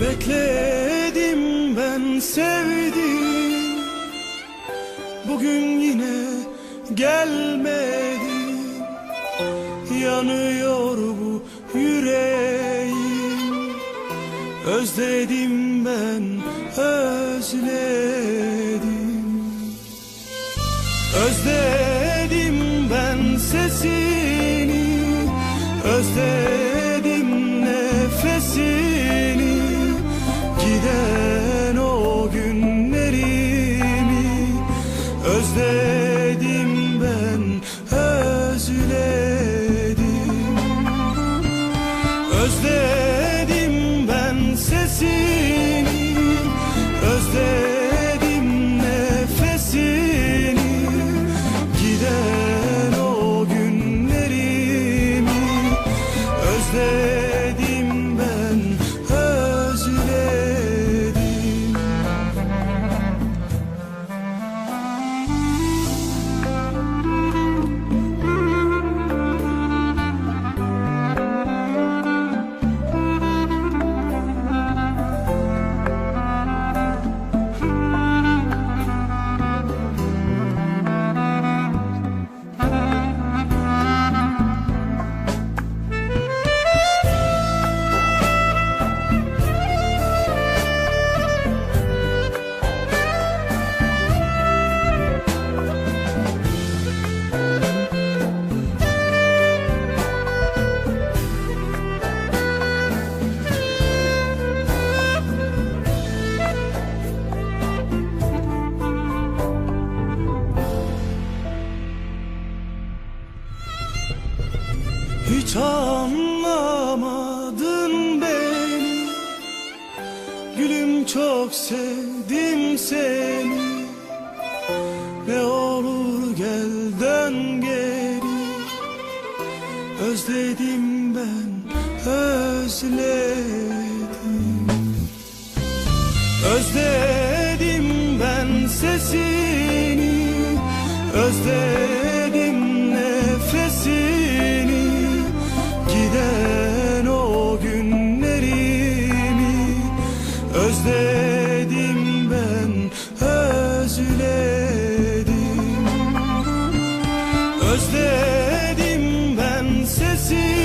Bekledim ben sevdim. Bugün yine gelmedin Yanıyor bu yüreğim. Özledim ben özledim. Özledim ben sesini. Özledim Özledim ben özledim. Özledim ben sesini Hiç anlamadın beni. Gülüm çok sevdim seni. Ne olur gel dön geri. Özledim ben özledim. Özledim ben sesini. Özledim Özledim ben sesini Özledim